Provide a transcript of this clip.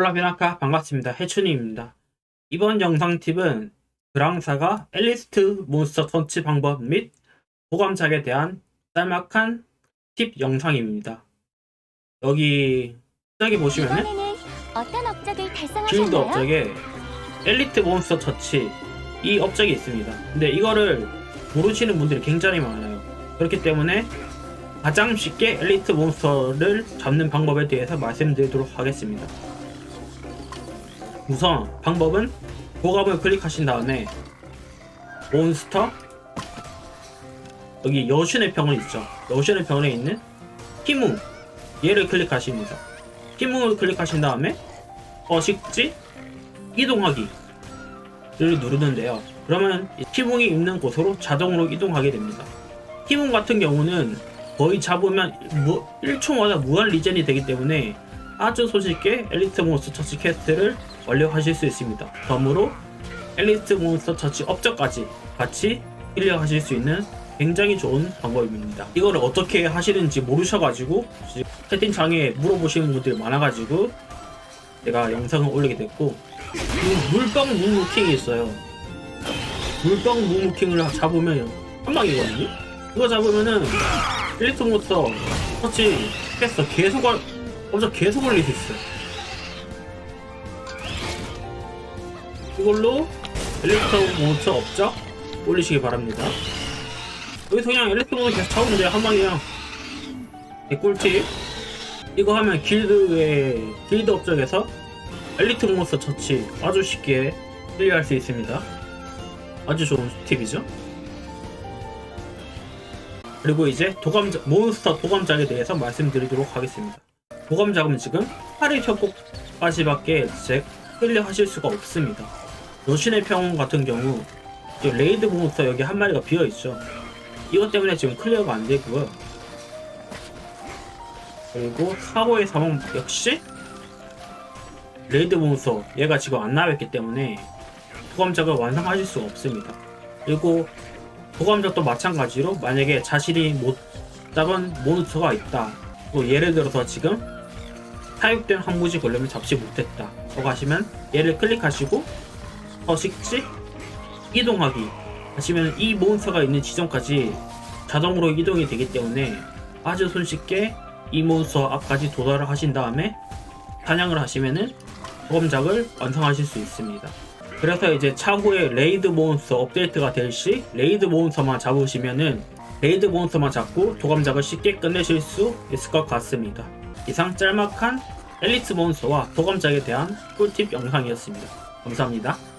콜라비나카 반갑습니다. 해춘이입니다. 이번 영상 팁은 그랑사가 엘리스트 몬스터 터치 방법 및 보감작에 대한 짤막한 팁 영상입니다. 여기 여기 보시면은 어떤 업적을 길드 달성하셨나요? 업적에 엘리트 몬스터 터치 이 업적이 있습니다. 근데 이거를 모르시는 분들이 굉장히 많아요. 그렇기 때문에 가장 쉽게 엘리트 몬스터를 잡는 방법에 대해서 말씀드리도록 하겠습니다. 우선 방법은 보갑을 클릭하신 다음에 몬스터 여기 여신의 병원 있죠. 여신의 병원에 있는 티뭉 얘를 클릭하십니다. 티뭉을 클릭하신 다음에 어식지 이동하기를 누르는데요. 그러면 이 티뭉이 있는 곳으로 자동으로 이동하게 됩니다. 티뭉 같은 경우는 거의 잡으면 무, 1초마다 무한 리젠이 되기 때문에 아주 손쉽게 엘리트 몬스터 처치 퀘스트를 완료하실 수 있습니다. 덤으로 엘리트 몬스터 처치 업적까지 같이 클리어하실 수 있는 굉장히 좋은 방법입니다. 이거를 어떻게 하시는지 모르셔가지고 채팅창에 물어보시는 분들이 많아가지고 제가 영상을 올리게 됐고 이 물병 묵무킹이 있어요. 물병 묵무킹을 잡으면 한 방이거든요. 이거 잡으면은 엘리트 몬스터 터치 깼어 계속 걸 엄청 계속 올릴 수 있어요. 이걸로 엘리트 몬스터 업적 올리시기 바랍니다. 여기서 그냥 엘리트 몬스터 계속 잡으면 돼요 한 방이야. 꿀팁 이거 하면 길드의 길드 업적에서 엘리트 몬스터 처치 아주 쉽게 클리어할 수 있습니다. 아주 좋은 팁이죠. 그리고 이제 도감작 몬스터 도감작에 대해서 말씀드리도록 하겠습니다. 도감작은 지금 8일 협곡까지밖에 이제 클리어하실 수가 없습니다. 여신의 평원 같은 경우 지금 레이드 몬스터 여기 한 마리가 비어 있죠. 이것 때문에 지금 클리어가 안 되고요. 그리고 사고의 사망 역시 레이드 몬스터 얘가 지금 안 나와있기 때문에 도감작을 완성하실 수가 없습니다. 그리고 도감작도 마찬가지로 만약에 자신이 못 잡은 몬스터가 있다. 또 예를 들어서 지금 사육된 항무지 걸려면 잡지 못했다. 라고 하시면 얘를 클릭하시고 서식지 이동하기 하시면 이 몬스터가 있는 지점까지 자동으로 이동이 되기 때문에 아주 손쉽게 이 몬스터 앞까지 도달을 하신 다음에 사냥을 하시면은 보검작을 완성하실 수 있습니다. 그래서 이제 차후에 레이드 몬스터 업데이트가 될 시 레이드 몬스터만 잡으시면은 레이드 몬스터만 잡고 도감작을 쉽게 끝내실 수 있을 것 같습니다. 이상 짤막한 엘리트 몬스터와 도감작에 대한 꿀팁 영상이었습니다. 감사합니다.